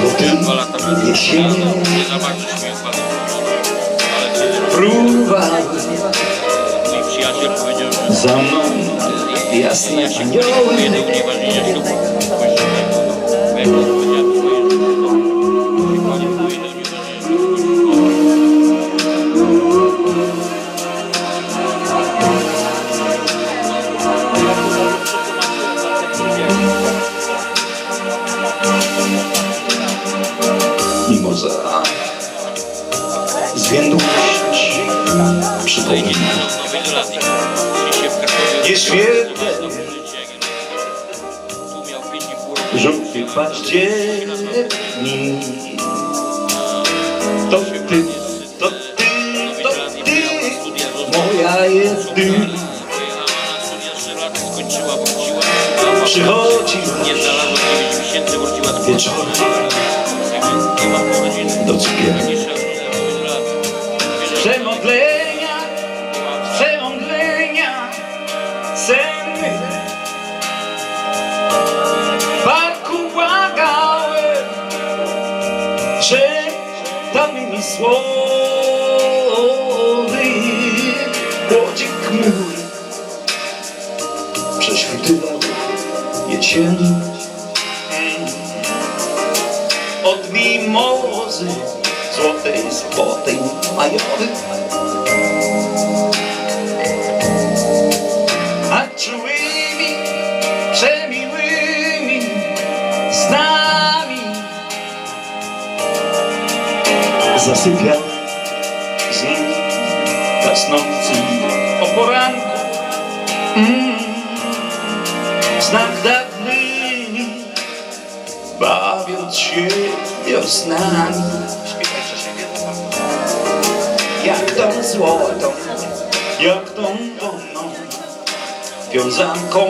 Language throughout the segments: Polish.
złotym dwa lata będę jesienią Nie za bardzo śmieję bardzo. Ale wtedy fruwały mój przyjaciel powiedział, że za mną jasne ja się anioły. kwalifikuję do unieważnienia ślubu. Roku. żółty październik. To ty, to ty, to ty, moja jedyna. Pojechała na studia, trzy дівчину, одній мози, золотий спотень майорик. А чуємі, чемілимі, з нами засипляти. Się Jak tą złotą, jak tą wolną wiązanką.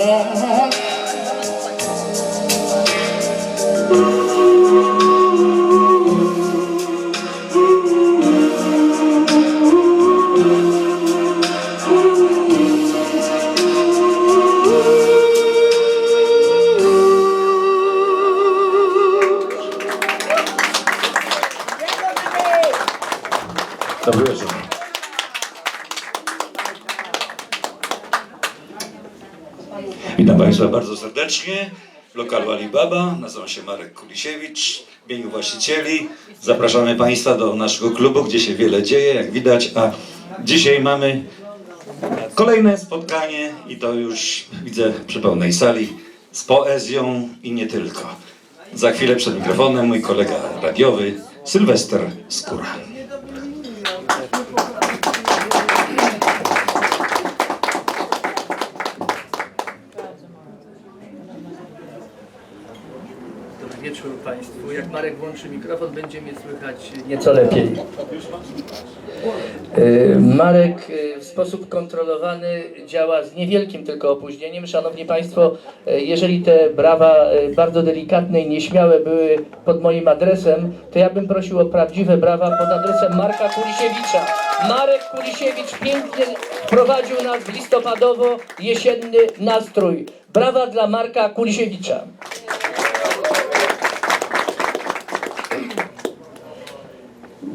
Serdecznie lokalu Alibaba. Nazywam się Marek Kulisiewicz. W imieniu właścicieli zapraszamy Państwa do naszego klubu, gdzie się wiele dzieje, jak widać. A dzisiaj mamy kolejne spotkanie i to już widzę przy pełnej sali z poezją i nie tylko. Za chwilę przed mikrofonem mój kolega radiowy Sylwester Skóra. Dobry wieczór Państwu. Jak Marek włączy mikrofon, będzie mnie słychać nieco lepiej. Y, Marek y, w sposób kontrolowany działa z niewielkim tylko opóźnieniem. Szanowni Państwo, y, jeżeli te brawa bardzo delikatne i nieśmiałe były pod moim adresem, to ja bym prosił o prawdziwe brawa pod adresem Marka Kulisiewicza. Marek Kulisiewicz pięknie wprowadził nas w listopadowo-jesienny nastrój. Brawa dla Marka Kulisiewicza.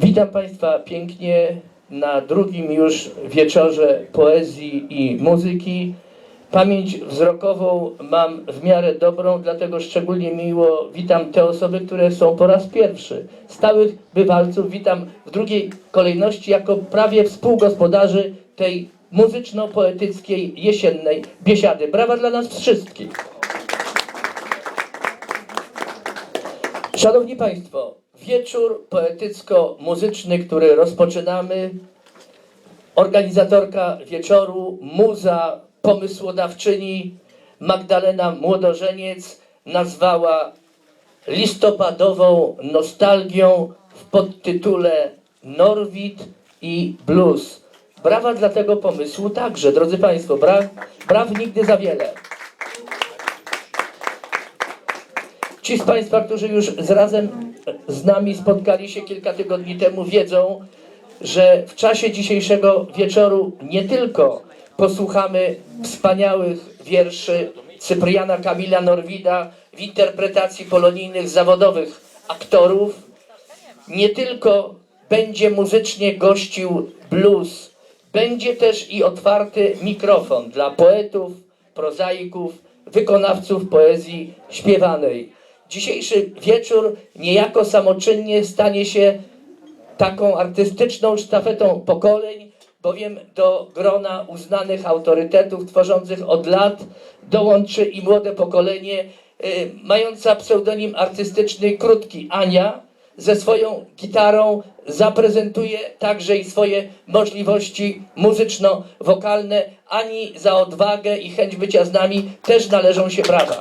Witam Państwa pięknie na drugim już wieczorze poezji i muzyki. Pamięć wzrokową mam w miarę dobrą, dlatego szczególnie miło witam te osoby, które są po raz pierwszy. Stałych bywalców witam w drugiej kolejności jako prawie współgospodarzy tej muzyczno-poetyckiej jesiennej biesiady. Brawa dla nas wszystkich. Szanowni Państwo, wieczór poetycko-muzyczny, który rozpoczynamy. Organizatorka wieczoru, muza, pomysłodawczyni Magdalena Młodożeniec nazwała listopadową nostalgią w podtytule Norwid i Blues. Brawa dla tego pomysłu także, drodzy Państwo, braw, braw nigdy za wiele. Ci z Państwa, którzy już z razem z nami spotkali się kilka tygodni temu, wiedzą, że w czasie dzisiejszego wieczoru nie tylko posłuchamy wspaniałych wierszy Cypriana Kamila Norwida w interpretacji polonijnych zawodowych aktorów, nie tylko będzie muzycznie gościł blues, będzie też i otwarty mikrofon dla poetów, prozaików, wykonawców poezji śpiewanej. Dzisiejszy wieczór niejako samoczynnie stanie się taką artystyczną sztafetą pokoleń, bowiem do grona uznanych autorytetów tworzących od lat dołączy i młode pokolenie y, mająca pseudonim artystyczny Krótki Ania ze swoją gitarą zaprezentuje także i swoje możliwości muzyczno-wokalne. Ani za odwagę i chęć bycia z nami też należą się brawa.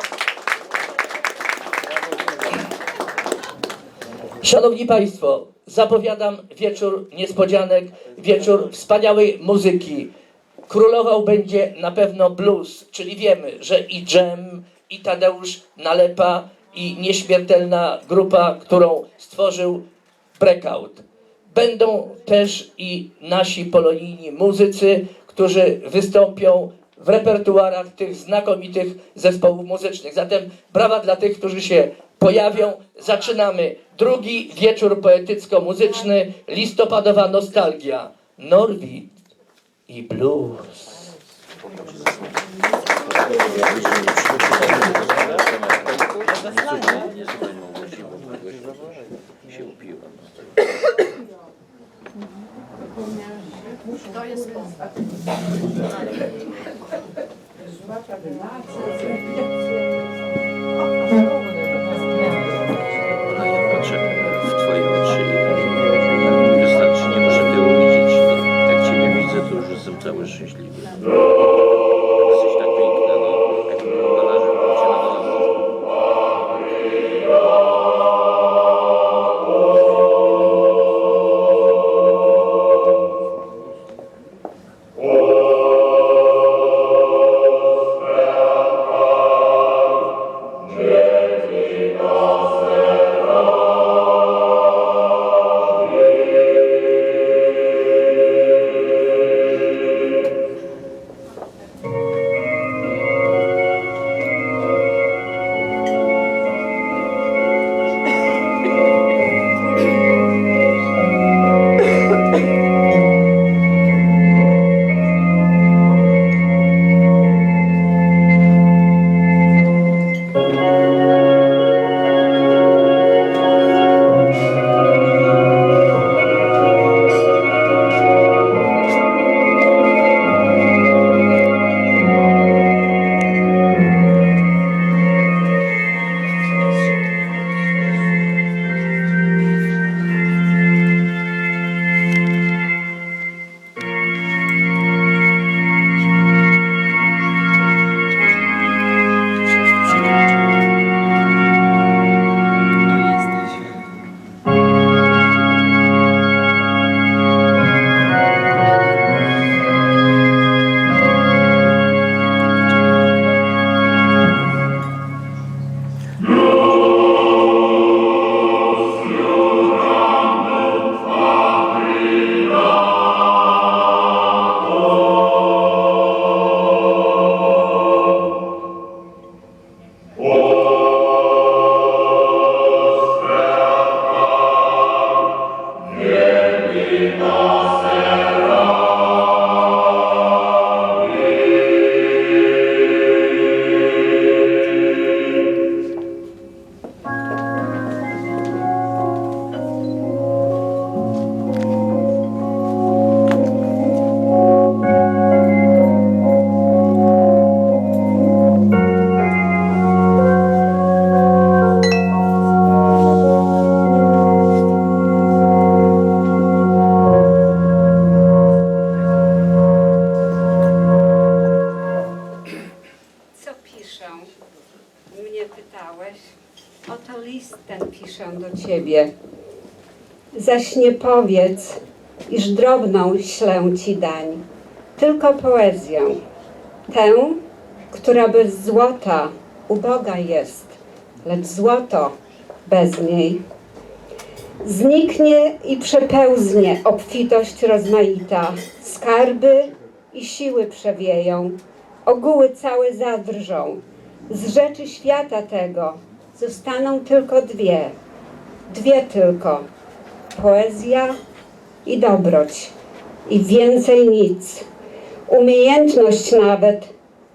Szanowni Państwo, zapowiadam wieczór niespodzianek, wieczór wspaniałej muzyki. Królował będzie na pewno blues, czyli wiemy, że i Dżem, i Tadeusz Nalepa, i nieśmiertelna grupa, którą stworzył Breakout. Będą też i nasi polonijni muzycy, którzy wystąpią w repertuarach tych znakomitych zespołów muzycznych. Zatem brawa dla tych, którzy się pojawią. Zaczynamy drugi wieczór poetycko-muzyczny, listopadowa nostalgia. Norwid i blues. Ciebie. Zaś nie powiedz, iż drobną ślę ci dań, tylko poezję. Tę, która bez złota uboga jest, lecz złoto bez niej. Zniknie i przepełznie obfitość rozmaita, skarby i siły przewieją, ogóły całe zadrżą. Z rzeczy świata tego zostaną tylko dwie, dwie tylko, poezja i dobroć i więcej nic. Umiejętność nawet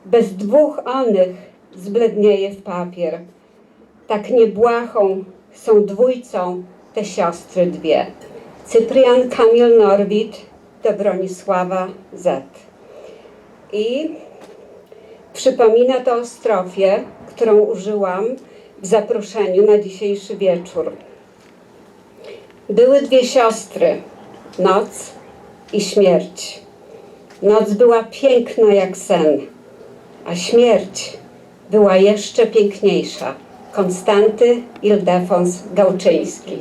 bez dwóch onych zblednieje w papier. Tak niebłahą są dwójcą te siostry dwie. Cyprian Kamil Norwid do Bronisława Z. I przypomina to o strofie, którą użyłam w zaproszeniu na dzisiejszy wieczór. Były dwie siostry, noc i śmierć. Noc była piękna jak sen, a śmierć była jeszcze piękniejsza. Konstanty Ildefons Gałczyński.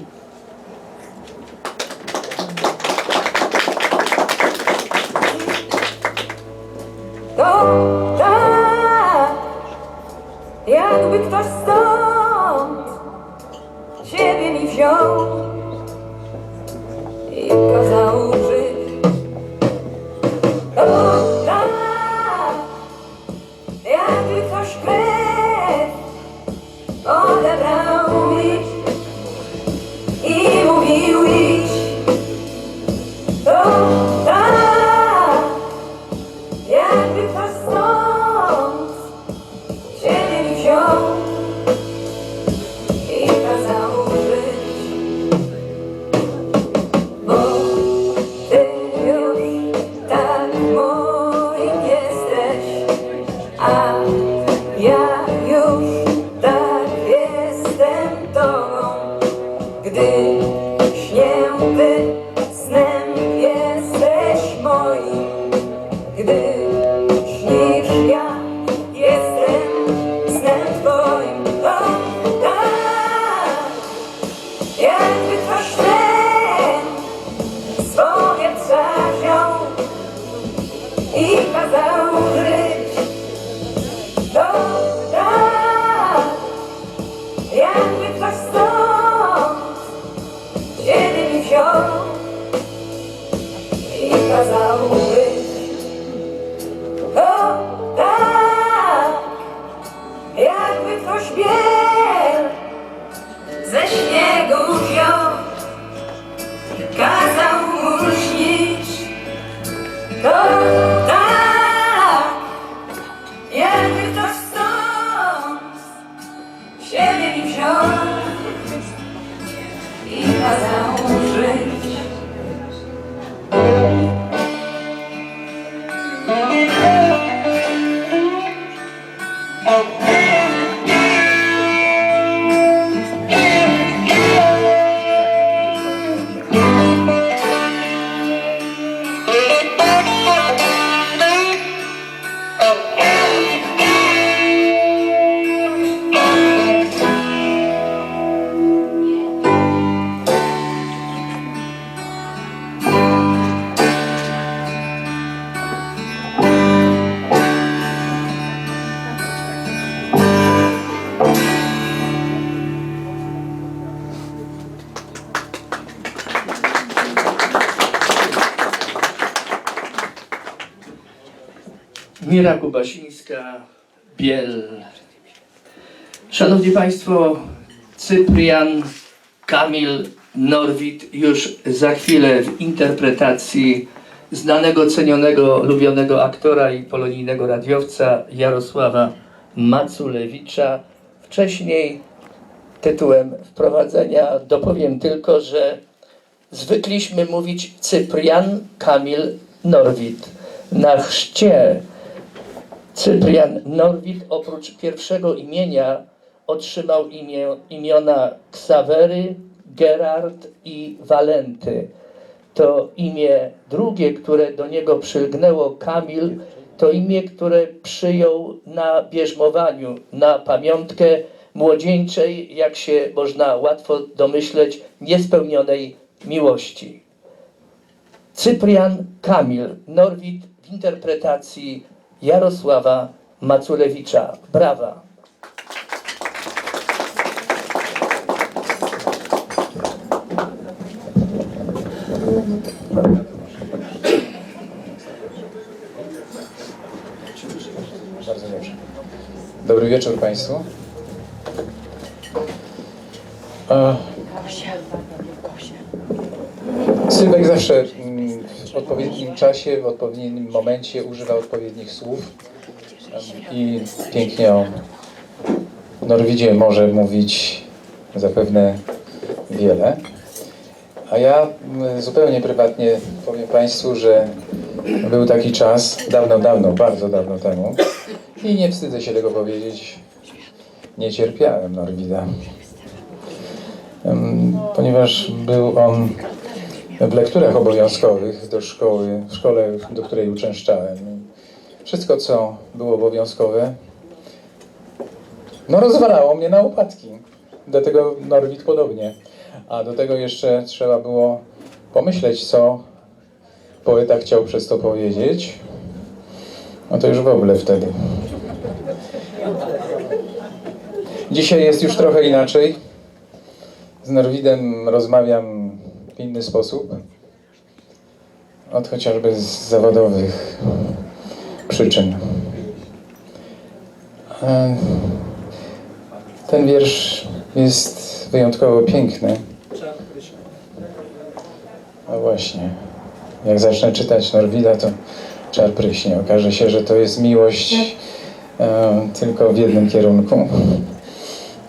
Mira Kubasińska, Biel. Szanowni Państwo, Cyprian Kamil Norwid już za chwilę w interpretacji znanego, cenionego, lubionego aktora i polonijnego radiowca Jarosława Maculewicza. Wcześniej tytułem wprowadzenia dopowiem tylko, że zwykliśmy mówić Cyprian Kamil Norwid. Na chrzcie Cyprian Norwid oprócz pierwszego imienia otrzymał imię, imiona Ksawery, Gerard i Walenty. To imię drugie, które do niego przylgnęło, Kamil, to imię, które przyjął na bierzmowaniu, na pamiątkę młodzieńczej, jak się można łatwo domyśleć, niespełnionej miłości. Cyprian Kamil Norwid w interpretacji Jarosława Maculewicza. Brawa. Bardzo dobrze. Dobry wieczór Państwu. A... Sylwek zawsze w odpowiednim czasie, w odpowiednim momencie używa odpowiednich słów i pięknie o Norwidzie może mówić zapewne wiele. A ja mm, zupełnie prywatnie powiem Państwu, że był taki czas, dawno, dawno, bardzo dawno temu i nie wstydzę się tego powiedzieć, nie cierpiałem Norwida. Em, Ponieważ był on w lekturach obowiązkowych do szkoły, w szkole, do której uczęszczałem. Wszystko, co było obowiązkowe, no rozwalało mnie na upadki. Dlatego Norwid podobnie. A do tego jeszcze trzeba było pomyśleć, co poeta chciał przez to powiedzieć. No to już w ogóle wtedy. Dzisiaj jest już trochę inaczej. Z Norwidem rozmawiam w inny sposób. Od chociażby z zawodowych przyczyn. E, Ten wiersz jest wyjątkowo piękny. No właśnie. Jak zacznę czytać Norwida, to czar pryśnie. Okaże się, że to jest miłość e, tylko w jednym kierunku.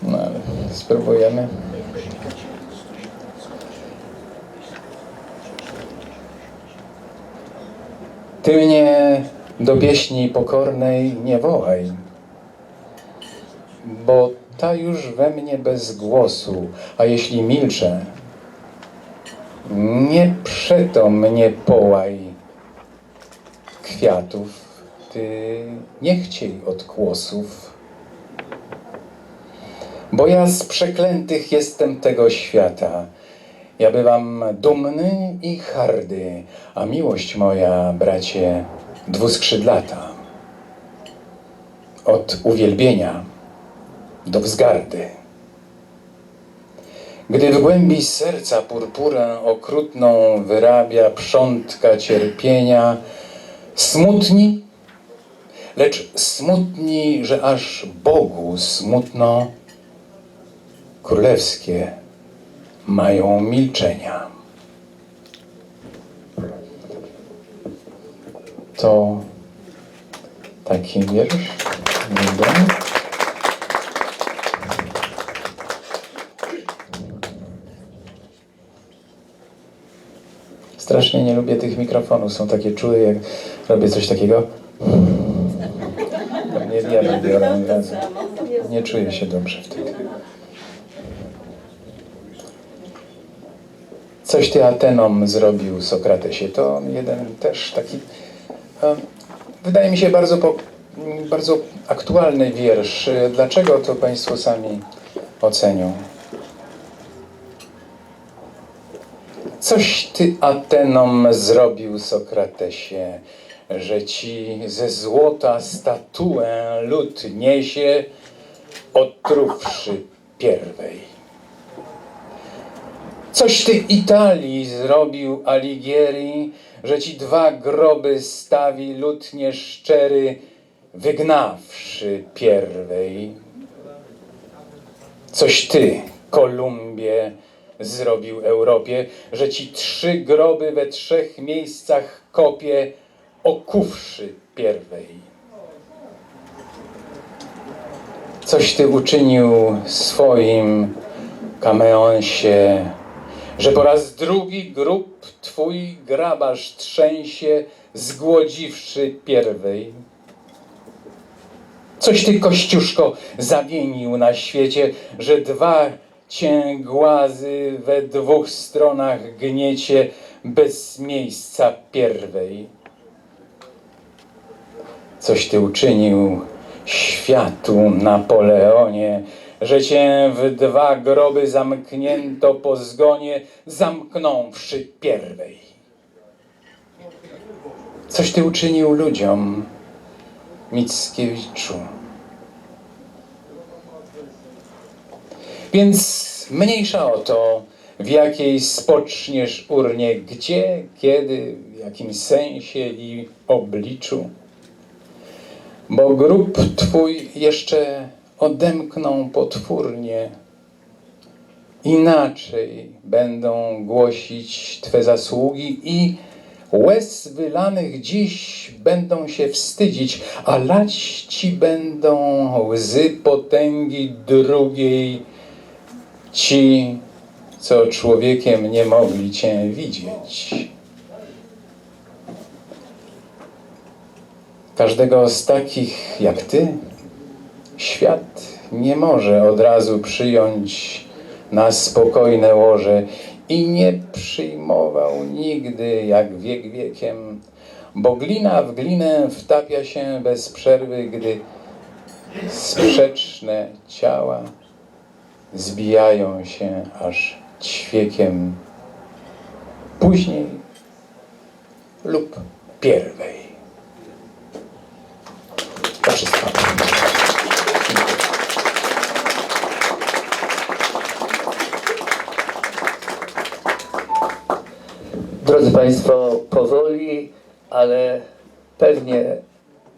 No ale spróbujemy. Ty mnie do pieśni pokornej nie wołaj, bo ta już we mnie bez głosu, a jeśli milczę, nie przeto mnie połaj kwiatów, ty nie chciej odgłosów. Bo ja z przeklętych jestem tego świata. Ja bywam dumny i hardy, a miłość moja, bracie, dwuskrzydlata. Od uwielbienia do wzgardy. Gdy w głębi serca purpurę okrutną wyrabia przątka cierpienia, smutni, lecz smutni, że aż Bogu smutno, królewskie mają milczenia. To taki wiersz. Strasznie nie lubię tych mikrofonów, są takie czułe, jak robię coś takiego. Nie, ja razu. Nie czuję się dobrze wtedy. Coś ty Atenom zrobił Sokratesie. To jeden też taki, wydaje mi się, bardzo, po, bardzo aktualny wiersz. Dlaczego to Państwo sami ocenią? Coś ty Atenom zrobił Sokratesie, że ci ze złota statuę lud niesie, otruwszy pierwej. Coś ty Italii zrobił Alighieri, że ci dwa groby stawi lud nieszczery, wygnawszy pierwej. Coś ty, Kolumbie, zrobił Europie, że ci trzy groby we trzech miejscach kopie, okuwszy pierwej. Coś ty uczynił swoim Kameonsie, że po raz drugi grób twój grabarz trzęsie, zgłodziwszy pierwej. Coś ty, Kościuszko, zawienił na świecie, że dwa cię głazy we dwóch stronach gniecie bez miejsca pierwej. Coś ty uczynił światu Napoleonie, że cię w dwa groby zamknięto po zgonie, zamknąwszy pierwej. Coś ty uczynił ludziom, Mickiewiczu. Więc mniejsza o to, w jakiej spoczniesz urnie, gdzie, kiedy, w jakim sensie i obliczu. Bo grób twój jeszcze odemkną potwórnie. Inaczej będą głosić Twe zasługi i łez wylanych dziś będą się wstydzić, a lać Ci będą łzy potęgi drugiej ci, co człowiekiem nie mogli Cię widzieć. Każdego z takich jak Ty świat nie może od razu przyjąć na spokojne łoże i nie przyjmował nigdy jak wiek wiekiem, bo glina w glinę wtapia się bez przerwy, gdy sprzeczne ciała zbijają się aż ćwiekiem później lub pierwej. To wszystko. Drodzy Państwo, powoli, ale pewnie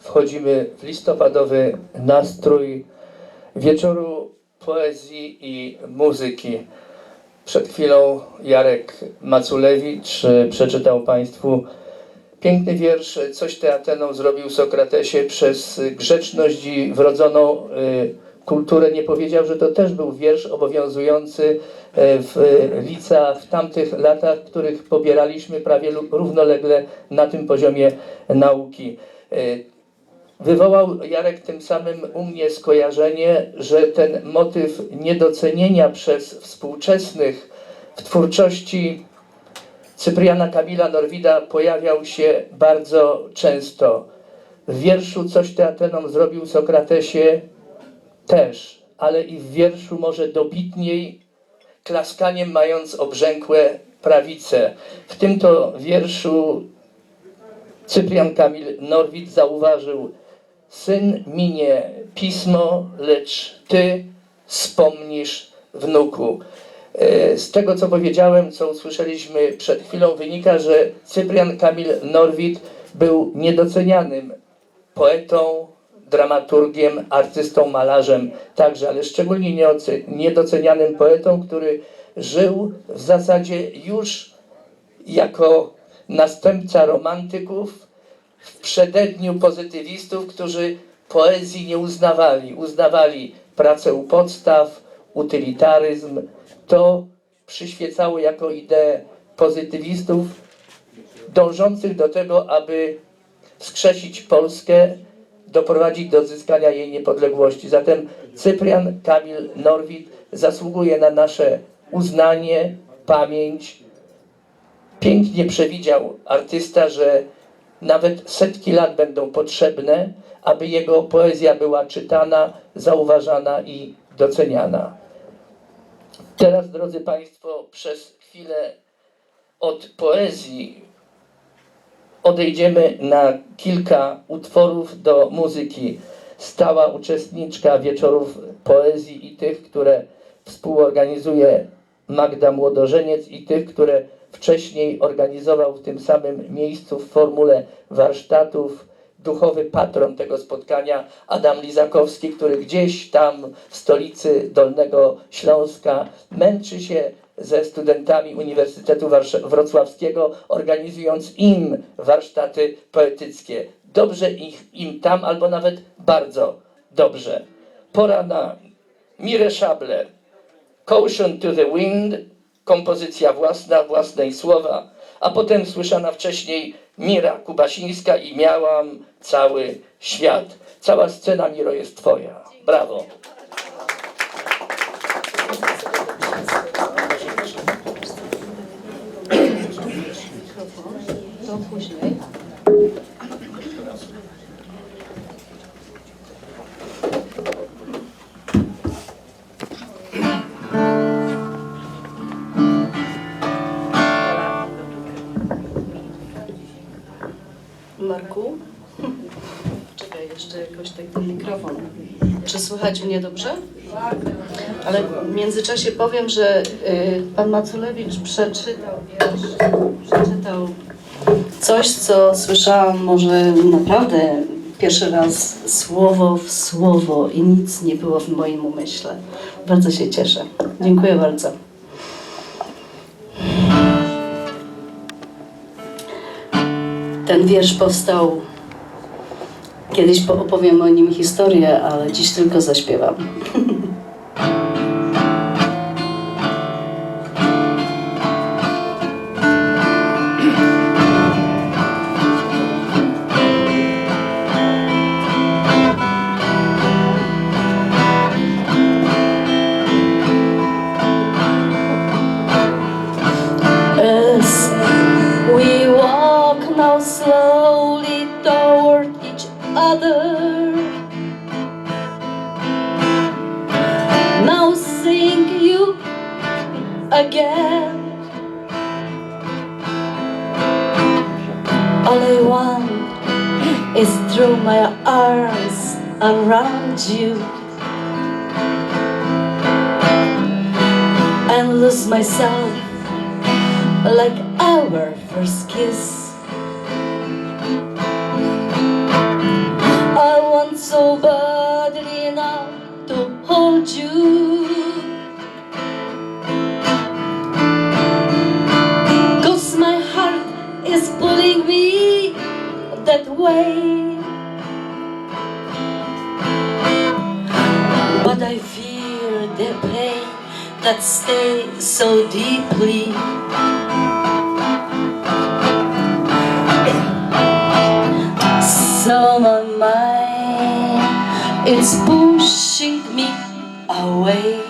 wchodzimy w listopadowy nastrój wieczoru poezji i muzyki. Przed chwilą Jarek Maculewicz przeczytał Państwu piękny wiersz Coś ty Ateną zrobił Sokratesie przez grzeczność i wrodzoną y, kulturę. Nie powiedział, że to też był wiersz obowiązujący y, w liceach w tamtych latach, których pobieraliśmy prawie równolegle na tym poziomie nauki. Y, Wywołał Jarek tym samym u mnie skojarzenie, że ten motyw niedocenienia przez współczesnych w twórczości Cypriana Kamila Norwida pojawiał się bardzo często. W wierszu Coś ty Atenom zrobił Sokratesie też, ale i w wierszu może dobitniej, klaskaniem mając obrzękłe prawice. W tym to wierszu Cyprian Kamil Norwid zauważył Syn minie pismo, lecz ty wspomnisz wnuku. E, Z tego, co powiedziałem, co usłyszeliśmy przed chwilą, wynika, że Cyprian Kamil Norwid był niedocenianym poetą, dramaturgiem, artystą, malarzem także, ale szczególnie niedocenianym poetą, który żył w zasadzie już jako następca romantyków w przededniu pozytywistów, którzy poezji nie uznawali. Uznawali pracę u podstaw, utylitaryzm. To przyświecało jako ideę pozytywistów dążących do tego, aby wskrzesić Polskę, doprowadzić do odzyskania jej niepodległości. Zatem Cyprian Kamil Norwid zasługuje na nasze uznanie, pamięć, pięknie przewidział artysta, że nawet setki lat będą potrzebne, aby jego poezja była czytana, zauważana i doceniana. Teraz, drodzy Państwo, przez chwilę od poezji odejdziemy na kilka utworów do muzyki. Stała uczestniczka wieczorów poezji i tych, które współorganizuje Magda Młodożeniec i tych, które wcześniej organizował w tym samym miejscu w formule warsztatów duchowy patron tego spotkania Adam Lizakowski, który gdzieś tam w stolicy Dolnego Śląska męczy się ze studentami Uniwersytetu Wrocławskiego, organizując im warsztaty poetyckie. Dobrze ich, im tam, albo nawet bardzo dobrze. Pora na Mirę Szabler, Caution to the Wind, kompozycja własna, własne i słowa, a potem słyszana wcześniej Mira Kubasińska i miałam cały świat. Cała scena Miro jest twoja. Brawo. mikrofon, to później. Marku? Czekaj, jeszcze jakoś tak ten mikrofon. Czy słychać mnie dobrze? Ale w międzyczasie powiem, że y, pan Maculewicz przeczytał wiersz, przeczytał coś, co słyszałam może naprawdę pierwszy raz słowo w słowo i nic nie było w moim umyśle. Bardzo się cieszę. Dziękuję bardzo. Ten wiersz powstał Kiedyś po- opowiem o nim historię, ale dziś tylko zaśpiewam. throw my arms around you and lose myself like our first kiss. I want so badly now to hold you. Cause my heart is pulling me that way. That stays so deeply. So my mind is pushing me away.